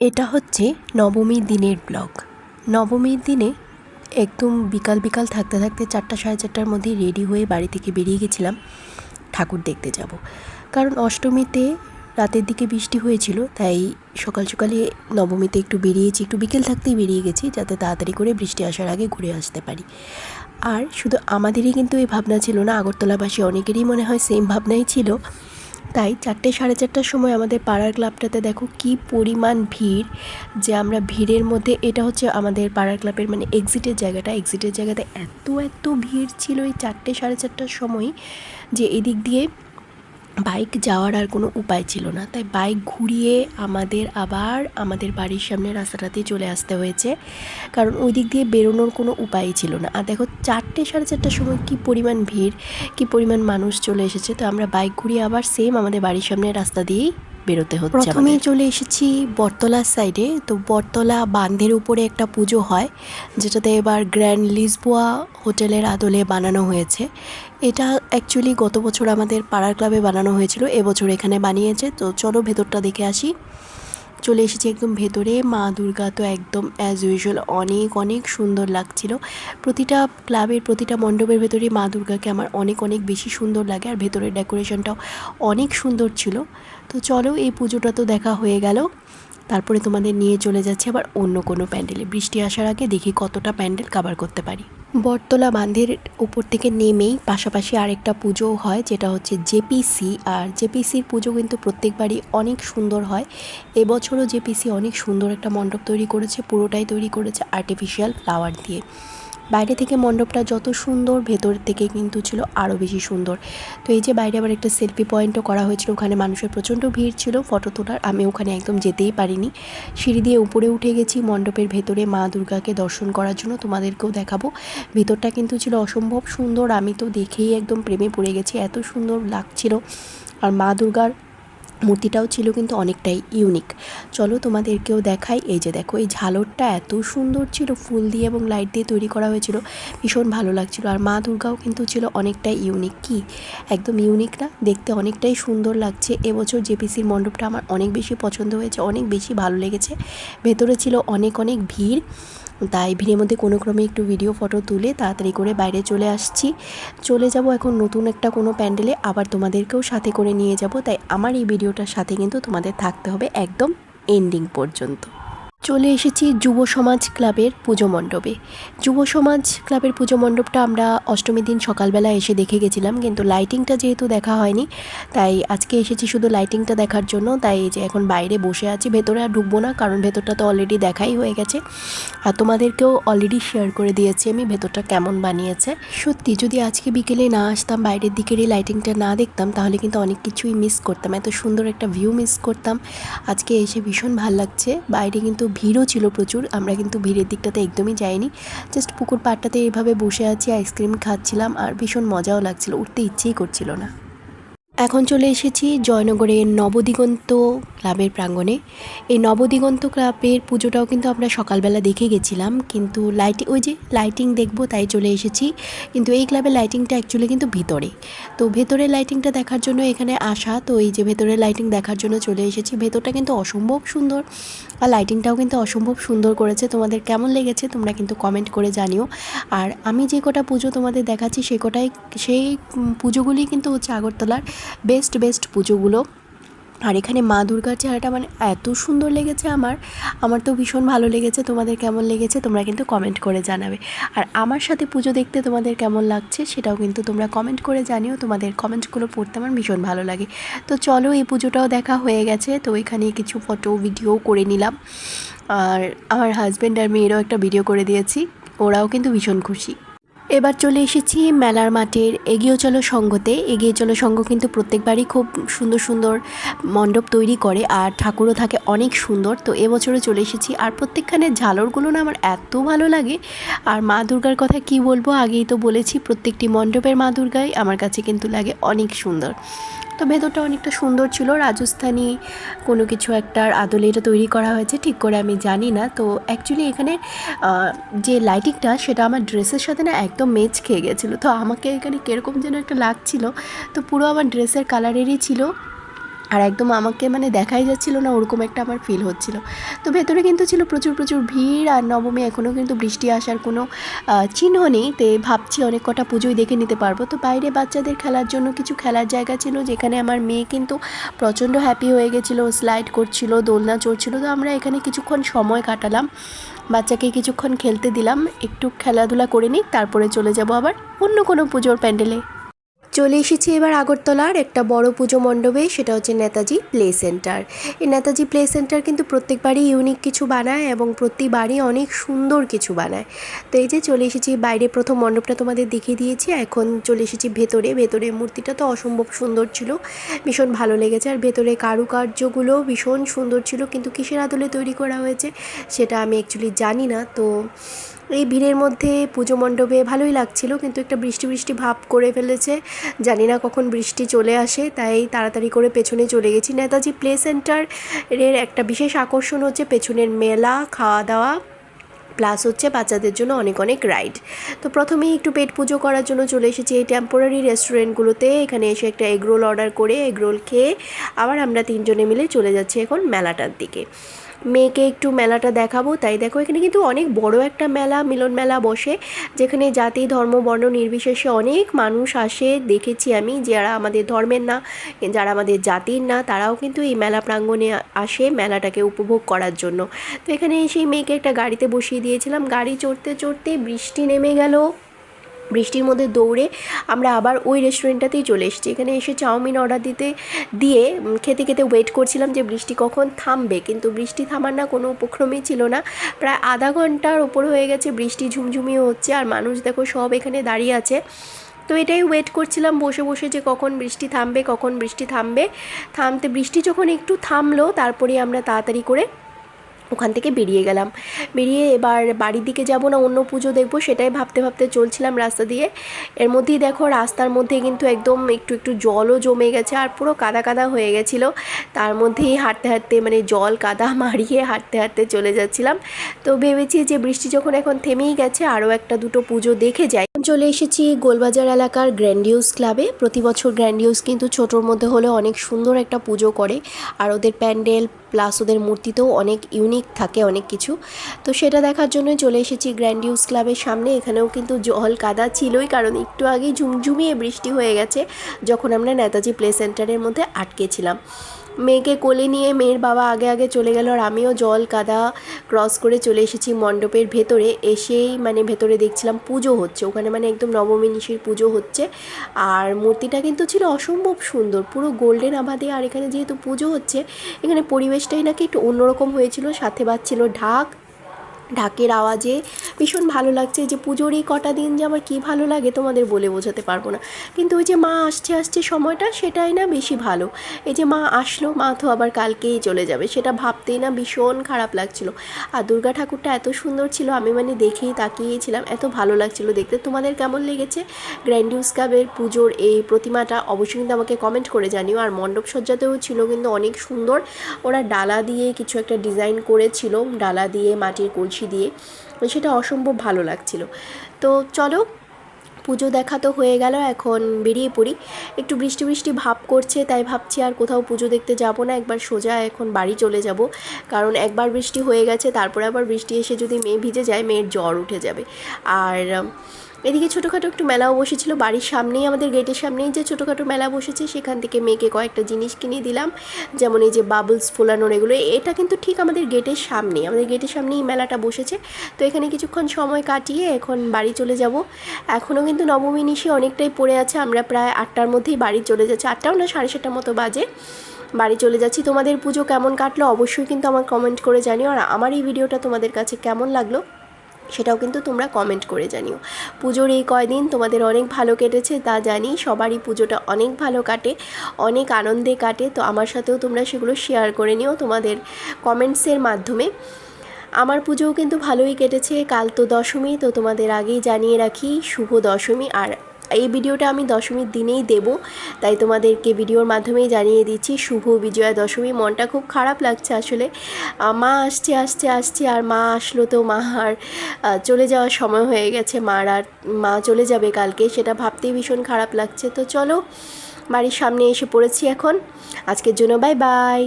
এটা হচ্ছে নবমীর দিনের ব্লগ। নবমীর দিনে একদম বিকাল বিকাল থাকতে থাকতে চারটা সাড়ে চারটার মধ্যে রেডি হয়ে বাড়ি থেকে বেরিয়ে গেছিলাম ঠাকুর দেখতে যাব। কারণ অষ্টমীতে রাতের দিকে বৃষ্টি হয়েছিল, তাই সকাল সকালে নবমীতে একটু বেরিয়েছি, একটু বিকেল থাকতেই বেরিয়ে গেছি যাতে তাড়াতাড়ি করে বৃষ্টি আসার আগে ঘুরে আসতে পারি। আর শুধু আমাদেরই কিন্তু এই ভাবনা ছিল না, আগরতলাবাসী অনেকেরই মনে হয় সেম ভাবনাই ছিল। তাই চারটে সাড়ে চারটার সময় আমাদের পাড়ার ক্লাবটাতে দেখো কি পরিমাণ ভিড় যে আমরা ভিড়ের মধ্যে, এটা হচ্ছে আমাদের পাড়ার ক্লাবের মানে এক্সিটের জায়গাটা। এক্সিটের জায়গাতে এত এত ভিড় ছিল এই চারটে সাড়ে চারটার সময় যে এদিক দিয়ে বাইক যাওয়ার আর কোনো উপায় ছিল না। তাই বাইক ঘুরিয়ে আমাদের আবার আমাদের বাড়ির সামনে রাস্তাটাতে চলে আসতে হয়েছে। কারণ ওই দিক দিয়ে বেরোনোর কোনো উপায় ছিল না। আর দেখো, চারটে সাড়ে চারটার সময় কী পরিমাণ ভিড়, কী পরিমাণ মানুষ চলে এসেছে। তো আমরা বাইক ঘুরিয়ে আবার সেম আমাদের বাড়ির সামনে রাস্তা দিয়েই বেরোতে হচ্ছে প্রথমেই চলে এসেছি বটতলার সাইডে। তো বটতলা বাঁধের উপরে একটা পুজো হয় যেটাতে এবার গ্র্যান্ড লিসবোয়া হোটেলের আদলে বানানো হয়েছে। এটা অ্যাকচুয়ালি গত বছর আমাদের পাড়ার ক্লাবে বানানো হয়েছিল এবছর এখানে বানিয়েছে। তো চলো ভেতরটা দেখে আসি। চলে এসেছি একদম ভেতরে। মা দুর্গা তো একদম অ্যাজ ইউজুয়াল অনেক অনেক সুন্দর লাগছিল। প্রতিটা ক্লাবের প্রতিটা মণ্ডপের ভেতরে মা দুর্গাকে আমার অনেক অনেক বেশি সুন্দর লাগে। আর ভেতরের ডেকোরেশনটাও অনেক সুন্দর ছিল। তো চলো, এই পুজোটা তো দেখা হয়ে গেল। তারপরে তোমাদের নিয়ে চলে যাচ্ছে আবার অন্য কোনো প্যান্ডেলে। বৃষ্টি আসার আগে দেখি কতটা প্যান্ডেল কাভার করতে পারি। বটতলা বাঁধের উপর থেকে নেমেই পাশাপাশি আরেকটা পুজো হয়, যেটা হচ্ছে জেপিসি আর জেপিসির পুজো কিন্তু প্রত্যেকবারই অনেক সুন্দর হয়। এবছরও জেপিসি অনেক সুন্দর একটা মণ্ডপ তৈরি করেছে, পুরোটাই তৈরি করেছে আর্টিফিশিয়াল ফ্লাওয়ার দিয়ে। বাইরে থেকে মণ্ডপটা যত সুন্দর, ভেতর থেকে কিন্তু ছিল আরও বেশি সুন্দর। তো এই যে বাইরে আবার একটা সেলফি পয়েন্টও করা হয়েছিল, ওখানে মানুষের প্রচণ্ড ভিড় ছিল ফটো তোলার, আমি ওখানে একদম যেতেই পারিনি। সিঁড়ি দিয়ে উপরে উঠে গেছি মণ্ডপের ভেতরে মা দুর্গাকে দর্শন করার জন্য, তোমাদেরকেও দেখাবো। ভেতরটা কিন্তু ছিল অসম্ভব সুন্দর, আমি তো দেখেই একদম প্রেমে পড়ে গেছি, এত সুন্দর লাগছিল। আর মা দুর্গার মূর্তিটাও ছিল কিন্তু অনেকটাই ইউনিক চলো তোমাদেরকেও দেখাই। এই যে দেখো, এই ঝালরটা এত সুন্দর ছিল, ফুল দিয়ে এবং লাইট দিয়ে তৈরি করা হয়েছিল, ভীষণ ভালো লাগছিল। আর মা দুর্গাও কিন্তু ছিল অনেকটাই ইউনিক কি? একদম ইউনিক না, দেখতে অনেকটাই সুন্দর লাগছে। এবছর জেপিসির মণ্ডপটা আমার অনেক বেশি পছন্দ হয়েছে, অনেক বেশি ভালো লেগেছে। ভেতরে ছিল অনেক অনেক ভিড়। তাই ভিড়ের মধ্যে কোনো ক্রমে একটু ভিডিও ফটো তুলে তাড়াতাড়ি করে বাইরে চলে আসছি। চলে যাব এখন নতুন একটা কোনো প্যান্ডেলে, আবার তোমাদেরকেও সাথে করে নিয়ে যাব। তাই আমার এই ভিডিওটার সাথে কিন্তু তোমাদের থাকতে হবে একদম এন্ডিং পর্যন্ত। চলে এসেছি যুব সমাজ ক্লাবের পুজো মণ্ডপে। যুব সমাজ ক্লাবের পুজো মণ্ডপটা আমরা অষ্টমীর দিন সকালবেলা এসে দেখে গেছিলাম, কিন্তু লাইটিংটা যেহেতু দেখা হয়নি, তাই আজকে এসেছি শুধু লাইটিংটা দেখার জন্য, তাই যে এখন বাইরে বসে আছি, ভেতরে আর ঢুকবো না, কারণ ভেতরটা তো অলরেডি দেখাই হয়ে গেছে। আর তোমাদেরকেও অলরেডি শেয়ার করে দিয়েছি আমি ভেতরটা কেমন বানিয়েছে। সত্যি, যদি আজকে বিকেলে না আসতাম, বাইরের দিকের এই লাইটিংটা না দেখতাম, তাহলে কিন্তু অনেক কিছুই মিস করতাম, এত সুন্দর একটা ভিউ মিস করতাম। আজকে এসে ভীষণ ভালো লাগছে, বাইরে কিন্তু ভিড়ও ছিল প্রচুর, আমরা কিন্তু ভিড়ের দিকটাতে একদমই যাইনি। জাস্ট পুকুর পাড়টাতে এভাবে বসে আছি আইসক্রিম খাচ্ছিলাম আর ভীষণ মজাও লাগছিল, উঠতে ইচ্ছেই করছিল না। এখন চলে এসেছি জয়নগরের নবদিগন্ত ক্লাবের প্রাঙ্গণে। এই নবদিগন্ত ক্লাবের পুজোটাও কিন্তু আমরা সকালবেলা দেখে গেছিলাম, কিন্তু লাইটিং ওই যে লাইটিং দেখব তাই চলে এসেছি। কিন্তু এই ক্লাবের লাইটিংটা অ্যাকচুয়ালি কিন্তু ভিতরে। তো ভেতরের লাইটিংটা দেখার জন্য এখানে আসা, তো এই যে ভেতরের লাইটিং দেখার জন্য চলে এসেছি। ভেতরটা কিন্তু অসম্ভব সুন্দর আর লাইটিংটাও কিন্তু অসম্ভব সুন্দর করেছে। তোমাদের কেমন লেগেছে তোমরা কিন্তু কমেন্ট করে জানিও। আর আমি যে কটা পুজো তোমাদের দেখাচ্ছি, সে কটাই সেই পুজোগুলি কিন্তু হচ্ছে আগরতলার বেস্ট বেস্ট পুজোগুলো। আর এখানে মা দুর্গার চেহারাটা মানে এত সুন্দর লেগেছে আমার। আমার তো ভীষণ ভালো লেগেছে, তোমাদের কেমন লেগেছে তোমরা কিন্তু কমেন্ট করে জানাবে। আর আমার সাথে পুজো দেখতে তোমাদের কেমন লাগছে সেটাও কিন্তু তোমরা কমেন্ট করে জানিও। তোমাদের কমেন্টগুলো পড়তে আমার ভীষণ ভালো লাগে। তো চলো এই পুজোটাও দেখা হয়ে গেছে। তো এখানে কিছু ফটো ভিডিও করে নিলাম। আর আমার হাজব্যান্ড আর মেয়েরও একটা ভিডিও করে দিয়েছি। ওরাও কিন্তু ভীষণ খুশি। এবার চলে এসেছি মেলার মাঠের এগিয়ে চলো সঙ্গতে। এগিয়ে চলো সঙ্গ কিন্তু প্রত্যেকবারই খুব সুন্দর সুন্দর মণ্ডপ তৈরি করে আর ঠাকুরও থাকে অনেক সুন্দর। তো এবছরও চলে এসেছি আর প্রত্যেকখানে ঝালরগুলো না আমার এত ভালো লাগে। আর মা দুর্গার কথা কি বলব? আগেই তো বলেছি প্রত্যেকটি মণ্ডপের মা দুর্গাই আমার কাছে কিন্তু লাগে অনেক সুন্দর। তো ভেতরটা অনেকটা সুন্দর ছিল। রাজস্থানী কোনো কিছু একটার আদলে এটা তৈরি করা হয়েছে, ঠিক করে আমি জানি না। তো অ্যাকচুয়ালি এখানে যে লাইটিংটা সেটা আমার ড্রেসের সাথে না একদম মেচ খেয়ে গেছিল। তো আমাকে এখানে কীরকম যেন একটা লাগছিল। তো পুরো আমার ড্রেসের কালারেরই ছিল। আর একদম আমাকে মানে দেখাই যাচ্ছিল না, ওরকম একটা আমার ফিল হচ্ছিল। তো ভেতরে কিন্তু ছিল প্রচুর প্রচুর ভিড় আর নবমী এখনও কিন্তু বৃষ্টি আসার কোনো চিহ্ন নেই। তো ভাবছি অনেক কটা পুজোই দেখে নিতে পারব। তো বাইরে বাচ্চাদের খেলার জন্য কিছু খেলার জায়গা ছিল, যেখানে আমার মেয়ে কিন্তু প্রচণ্ড হ্যাপি হয়ে গেছিল স্লাইড করছিল, দোলনা চড়ছিল। তো আমরা এখানে কিছুক্ষণ সময় কাটালাম। বাচ্চাকে কিছুক্ষণ খেলতে দিলাম। একটু খেলাধুলা করে নিই তারপরে চলে যাব আবার অন্য কোনো পুজোর প্যান্ডেলে। চলে এসেছি এবার আগরতলার একটা বড় পুজো মণ্ডপে, সেটা হচ্ছে নেতাজি প্লে সেন্টার। এই নেতাজি প্লে সেন্টার কিন্তু প্রত্যেকবারই ইউনিক কিছু বানায় এবং প্রতিবারই অনেক সুন্দর কিছু বানায়। তো এই যে চলে এসেছি, বাইরে প্রথম মণ্ডপটা তোমাদের দেখিয়ে দিয়েছি, এখন চলে এসেছি ভেতরে। ভেতরে মূর্তিটা তো অসম্ভব সুন্দর ছিল, ভীষণ ভালো লেগেছে। আর ভেতরে কারুকার্যগুলো ভীষণ সুন্দর ছিল, কিন্তু কিসের আদলে তৈরি করা হয়েছে, সেটা আমি অ্যাকচুয়ালি জানি না। তো এই ভিড়ের মধ্যে পুজো মণ্ডপে ভালোই লাগছিল, কিন্তু একটা বৃষ্টি বৃষ্টি ভাব করে ফেলেছে। জানি না কখন বৃষ্টি চলে আসে, তাই তাড়াতাড়ি করে পেছনে চলে গেছি। নেতাজি প্লে সেন্টারের একটা বিশেষ আকর্ষণ হচ্ছে পেছনের মেলা, খাওয়া দাওয়া। প্লাস হচ্ছে বাচ্চাদের জন্য অনেক অনেক রাইড। তো প্রথমেই একটু পেট পুজো করার জন্য চলে এসেছি এই টেম্পোরারি রেস্টুরেন্টগুলোতে এখানে এসে একটা এগরোল অর্ডার করে এগরোল খেয়ে আবার আমরা তিনজনে মিলে চলে যাচ্ছি এখন মেলাটার দিকে। মেয়েকে একটু মেলাটা দেখাবো। তাই দেখো এখানে কিন্তু অনেক বড় একটা মেলা, মিলন মেলা বসে। যেখানে জাতি, ধর্ম, বর্ণ নির্বিশেষে অনেক মানুষ আসে। দেখেছি আমি যারা আমাদের ধর্মের না, যারা আমাদের জাতির না, তারাও কিন্তু এই মেলা প্রাঙ্গণে আসে মেলাটাকে উপভোগ করার জন্য। তো এখানে এসে মেয়েকে একটা গাড়িতে বসিয়ে দিয়েছিলাম। গাড়ি চড়তে চড়তে বৃষ্টি নেমে গেল। বৃষ্টির মধ্যে দৌড়ে আমরা আবার ওই রেস্টুরেন্টটাতেই চলে এসেছি। এখানে এসে চাউমিন অর্ডার দিতে, দিয়ে খেতে খেতে ওয়েট করছিলাম যে বৃষ্টি কখন থামবে। কিন্তু বৃষ্টি থামার না কোনো উপক্রমই ছিল না। প্রায় আধা ঘণ্টার ওপর হয়ে গেছে বৃষ্টি ঝুমঝুমিও হচ্ছে। আর মানুষ দেখো সব এখানে দাঁড়িয়ে আছে। তো এটাই ওয়েট করছিলাম বসে বসে যে কখন বৃষ্টি থামবে, কখন বৃষ্টি থামবে। থামতে, বৃষ্টি যখন একটু থামলো তারপরে আমরা তাড়াতাড়ি করে ওখান থেকে বেরিয়ে গেলাম। বেরিয়ে এবার বাড়ির দিকে যাব না, অন্য পুজো দেখব, সেটাই ভাবতে ভাবতে চলছিলাম রাস্তা দিয়ে। এর মধ্যেই দেখো রাস্তার মধ্যে কিন্তু একদম একটু একটু জলও জমে গেছে আর পুরো কাদা কাদা হয়ে গেছিল। তার মধ্যেই হাঁটতে হাঁটতে মানে জল কাদা মারিয়ে হাঁটতে হাঁটতে চলে যাচ্ছিলাম। তো ভেবেছি যে বৃষ্টি যখন এখন থেমেই গেছে, আরও একটা দুটো পুজো দেখে যাই। চলে এসেছি গোলবাজার এলাকার গ্র্যান্ডিউস ক্লাবে। প্রতি বছর গ্র্যান্ডিউস কিন্তু ছোটোর মধ্যে হলে অনেক সুন্দর একটা পুজো করে। আর ওদের প্যান্ডেল, প্লাস ওদের মূর্তিতেও অনেক ইউনিক থাকে, অনেক কিছু। তো সেটা দেখার জন্য চলে এসেছি গ্র্যান্ড ইউজ ক্লাবের সামনে। এখানেও কিন্তু জল কাদা ছিলই, কারণ একটু আগেই ঝুমঝুমিয়ে বৃষ্টি হয়ে গেছে, যখন আমরা নেতাজি প্লে সেন্টারের মধ্যে আটকে ছিলাম। মেয়েকে কোলে নিয়ে মেয়ের বাবা আগে আগে চলে গেল আর আমিও জল কাদা ক্রস করে চলে এসেছি মণ্ডপের ভেতরে। এসেই মানে ভেতরে দেখছিলাম পুজো হচ্ছে। ওখানে মানে একদম নবমী নিশির পুজো হচ্ছে। আর মূর্তিটা কিন্তু ছিল অসম্ভব সুন্দর। পুরো গোল্ডেন আবাদে আর এখানে যেহেতু পুজো হচ্ছে, এখানে পরিবেশটাই নাকি একটু অন্যরকম হয়েছিল, সাথে বাজছিল ঢাক ঢাকের আওয়াজে ভীষণ ভালো লাগছে যে পুজোর এই কটা দিন যে আমার কী ভালো লাগে তোমাদের বলে বোঝাতে পারব না। কিন্তু ওই যে মা আসছে আসছে সময়টা সেটাই না বেশি ভালো। এই যে মা আসলো, মা তো আবার কালকেই চলে যাবে। সেটা ভাবতেই না ভীষণ খারাপ লাগছিল। আর দুর্গা ঠাকুরটা এত সুন্দর ছিল, আমি মানে দেখেই তাকিয়েছিলাম এত ভালো লাগছিল দেখতে। তোমাদের কেমন লেগেছে? গ্র্যান্ডিউস ক্লাবের পুজোর এই প্রতিমাটা অবশ্যই কিন্তু আমাকে কমেন্ট করে জানিও। আর মণ্ডপ সজ্জাতেও ছিল কিন্তু অনেক সুন্দর। ওরা ডালা দিয়ে কিছু একটা ডিজাইন করেছিল। ডালা দিয়ে মাটির কলসি দিয়ে সেটা অসম্ভব ভালো লাগছিল। তো চলো, পুজো দেখা তো হয়ে গেল, এখন বেরিয়ে পড়ি। একটু বৃষ্টি বৃষ্টি ভাব করছে, তাই ভাবছি আর কোথাও পুজো দেখতে যাব না, একবার সোজা এখন বাড়ি চলে যাব। কারণ একবার বৃষ্টি হয়ে গেছে, তারপরে আবার বৃষ্টি এসে যদি মেয়ে ভিজে যায়, মেয়ের জ্বর উঠে যাবে। আর এদিকে ছোটোখাটো একটু মেলাও বসেছিল, বাড়ির সামনেই, আমাদের গেটের সামনেই যে ছোটোখাটো মেলা বসেছে, সেখান থেকে মেয়েকে কয়েকটা জিনিস কিনে দিলাম, যেমন এই যে বাবলস ফোলানোর এগুলো, এটা কিন্তু ঠিক আমাদের গেটের সামনেই, আমাদের গেটের সামনেই মেলাটা বসেছে। তো এখানে কিছুক্ষণ সময় কাটিয়ে এখন বাড়ি চলে যাব। এখনও কিন্তু নবমী নিশি অনেকটাই পড়ে আছে, আমরা প্রায় আটটার মধ্যেই বাড়ি চলে যাচ্ছি, আটটাও না, সাড়ে সাতটার মতো বাজে। বাড়ি চলে যাচ্ছি, তোমাদের পুজো কেমন কাটলো অবশ্যই কিন্তু আমার কমেন্ট করে জানিও, আর আমার এই ভিডিওটা তোমাদের কাছে কেমন লাগল? সেটাও কিন্তু তোমরা কমেন্ট করে জানিও। পুজোর এই কয়দিন তোমাদের অনেক ভালো কেটেছে তা জানি, সবারই পুজোটা অনেক ভালো কাটে, অনেক আনন্দে কাটে, তো আমার সাথেও তোমরা সেগুলো শেয়ার করে নিও তোমাদের কমেন্টসের মাধ্যমে। আমার পুজোও কিন্তু ভালোই কেটেছে, কাল তো দশমী, তো তোমাদের আগেই জানিয়ে রাখি, শুভ দশমী আর এই ভিডিওটা আমি দশমীর দিনেই দেব। তাই তোমাদেরকে ভিডিওর মাধ্যমেই জানিয়ে দিচ্ছি, শুভ বিজয়া দশমী। মনটা খুব খারাপ লাগছে আসলে। মা আসছে আসছে আসছে, আর মা আসলো তো মা আর চলে যাওয়ার সময় হয়ে গেছে মার, আর মা চলে যাবে কালকে। সেটা ভাবতেই ভীষণ খারাপ লাগছে। তো চলো, বাড়ির সামনে এসে পড়েছি এখন। আজকের জন্য বাই বাই।